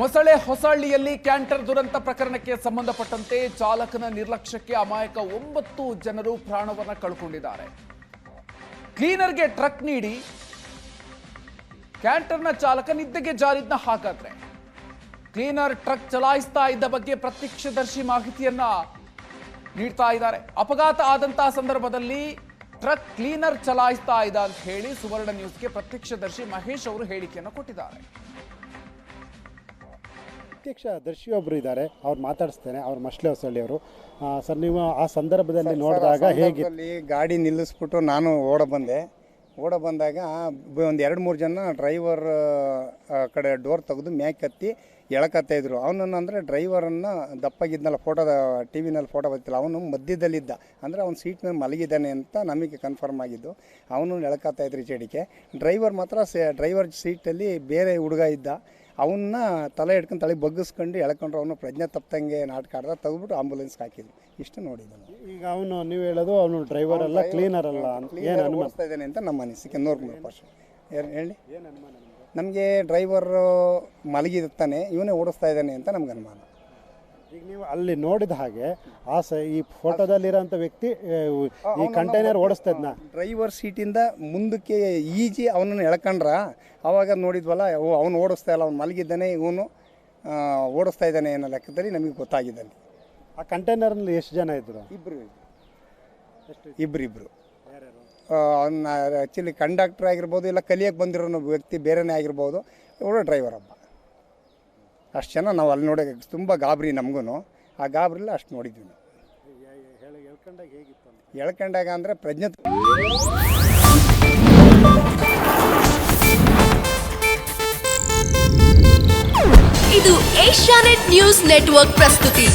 ಮೊಸಳೆ ಹೊಸಹಳ್ಳಿಯಲ್ಲಿ ಕ್ಯಾಂಟರ್ ದುರಂತ ಪ್ರಕರಣಕ್ಕೆ ಸಂಬಂಧಪಟ್ಟಂತೆ ಚಾಲಕನ ನಿರ್ಲಕ್ಷ್ಯಕ್ಕೆ ಅಮಾಯಕ ಒಂಬತ್ತು ಜನರು ಪ್ರಾಣವನ್ನು ಕಳ್ಕೊಂಡಿದ್ದಾರೆ. ಕ್ಲೀನರ್ಗೆ ಟ್ರಕ್ ನೀಡಿ ಕ್ಯಾಂಟರ್ನ ಚಾಲಕ ನಿದ್ದೆಗೆ ಜಾರಿದ್ನ ಹಾಗಾದ್ರೆ. ಕ್ಲೀನರ್ ಟ್ರಕ್ ಚಲಾಯಿಸ್ತಾ ಇದ್ದ ಬಗ್ಗೆ ಪ್ರತ್ಯಕ್ಷದರ್ಶಿ ಮಾಹಿತಿಯನ್ನ ನೀಡ್ತಾ ಇದ್ದಾರೆ. ಅಪಘಾತ ಆದಂತಹ ಸಂದರ್ಭದಲ್ಲಿ ಟ್ರಕ್ ಕ್ಲೀನರ್ ಚಲಾಯಿಸ್ತಾ ಇದ್ದ ಅಂತ ಹೇಳಿ ಸುವರ್ಣ ನ್ಯೂಸ್ಗೆ ಪ್ರತ್ಯಕ್ಷದರ್ಶಿ ಮಹೇಶ್ ಅವರು ಹೇಳಿಕೆಯನ್ನು ಕೊಟ್ಟಿದ್ದಾರೆ. ಪ್ರತ್ಯಕ್ಷ ದರ್ಶಿ ಒಬ್ರು ಇದ್ದಾರೆ. ಅವ್ರು ಮಾತಾಡಿಸ್ತೇನೆ ಅವ್ರು ಮಶ್ಲೆ ಹೊಸಳ್ಳಿ ಅವರು. ಸರ್ ನೀವು ಆ ಸಂದರ್ಭದಲ್ಲಿ ನೋಡಿದಾಗ ಹೇಗೆ ಗಾಡಿ ನಿಲ್ಲಿಸ್ಬಿಟ್ಟು ನಾನು ಓಡ ಬಂದೆ. ಓಡ ಬಂದಾಗ ಒಂದು ಎರಡು ಮೂರು ಜನ ಡ್ರೈವರ್ ಕಡೆ ಡೋರ್ ತೆಗೆದು ಮ್ಯಾಕ್ ಹತ್ತಿ ಎಳಕತ್ತಾ ಇದ್ರು. ಅವನನ್ನು ಅಂದರೆ ಡ್ರೈವರನ್ನು ದಪ್ಪಾಗಿದ್ನಲ್ಲ ಫೋಟೋದ ಟಿ ವಿನಲ್ಲಿ ಫೋಟೋ ಬರ್ತಿಲ್ಲ ಅವನು ಮಧ್ಯದಲ್ಲಿದ್ದ. ಅಂದರೆ ಅವ್ನು ಸೀಟ್ ಮೇಲೆ ಮಲಗಿದ್ದಾನೆ ಅಂತ ನಮಗೆ ಕನ್ಫರ್ಮ್ ಆಗಿದ್ದು. ಅವನು ಎಳಕತ್ತಾ ಇದ್ರು ಚಡಿಕೆ. ಡ್ರೈವರ್ ಮಾತ್ರ ಸೇ ಡ್ರೈವರ್ ಸೀಟಲ್ಲಿ ಬೇರೆ ಹುಡುಗ ಇದ್ದ. ಅವನ್ನ ತಲೆ ಹಿಡ್ಕೊಂಡು ತಲೆ ಬಗ್ಗಿಸ್ಕೊಂಡು ಎಳ್ಕೊಂಡ್ರೆ ಅವನು ಪ್ರಜ್ಞೆ ತಪ್ಪಂಗೆ ನಾಟಕ ಆಡ್ದ ತೆಗೆದ್ಬಿಟ್ಟು ಆಂಬುಲೆನ್ಸ್ಗೆ ಹಾಕಿದ್ರು ಇಷ್ಟು ನೋಡಿದ್ದು ಈಗ ಅವನು ನೀವು ಹೇಳೋದು ಅವನು ಡ್ರೈವರ್ ಅಲ್ಲ ಕ್ಲೀನರ್ ಅಲ್ಲ ಏನು ಅನುಮಾನಿಸ್ತಾ ಅನುಮಾನ ಇದ್ದಾನೆ ಅಂತ ನಮ್ಮ ಅನಿಸಿಕೆ ನೂರು ಮೂರು ಪರ್ಸೆಂಟ್ ಏನು ಹೇಳಿ ನಮಗೆ? ಡ್ರೈವರ್ ಮಲಗಿರ್ತಾನೆ ಇವನೇ ಓಡಿಸ್ತಾ ಇದ್ದಾನೆ ಅಂತ ನಮ್ಗೆ ಅನುಮಾನ. ಈಗ ನೀವು ಅಲ್ಲಿ ನೋಡಿದ ಹಾಗೆ ಆ ಸ ಈ ಫೋಟೋದಲ್ಲಿರೋಂಥ ವ್ಯಕ್ತಿ ಈ ಕಂಟೈನರ್ ಓಡಿಸ್ತಾ ಇದ್ನ ಡ್ರೈವರ್ ಸೀಟಿಂದ ಮುಂದಕ್ಕೆ ಈಜಿ ಅವನನ್ನು ಎಳ್ಕೊಂಡ್ರ. ಅವಾಗ ನೋಡಿದ್ವಲ್ಲ ಓ ಅವನು ಓಡಿಸ್ತಾ ಇಲ್ಲ ಅವ್ನು ಮಲಗಿದ್ದಾನೆ ಇವನು ಓಡಿಸ್ತಾ ಇದ್ದಾನೆ ಅನ್ನೋ ಲೆಕ್ಕದಲ್ಲಿ ನಮಗೆ ಗೊತ್ತಾಗಿದ್ದಾನೆ ಆ ಕಂಟೈನರ್ನಲ್ಲಿ ಎಷ್ಟು ಜನ ಇದ್ದರು ಇಬ್ಬರು ಇಬ್ಬರು ಇಬ್ಬರು ಅವನ್ನ ಆ್ಯಕ್ಚುಲಿ ಕಂಡಕ್ಟರ್ ಆಗಿರ್ಬೋದು ಇಲ್ಲ ಕಲಿಯಕ್ಕೆ ಬಂದಿರೋ ವ್ಯಕ್ತಿ ಬೇರೆನೇ ಆಗಿರ್ಬೋದು ಇವಳು ಡ್ರೈವರ್ ಹಬ್ಬ. ಅಷ್ಟು ಜನ ನಾವು ಅಲ್ಲಿ ನೋಡೋಕೆ ತುಂಬ ಗಾಬರಿ ನಮಗೂ ಆ ಗಾಬರಿಲ್ಲ ಅಷ್ಟು ನೋಡಿದ್ವಿ ನಾವು. ಎಳ್ಕೊಂಡಾಗ ಅಂದರೆ ಪ್ರಜ್ಞೆ ಇದು ಏಷ್ಯಾನೆಟ್ ನ್ಯೂಸ್ ನೆಟ್ವರ್ಕ್ ಪ್ರಸ್ತುತಿ.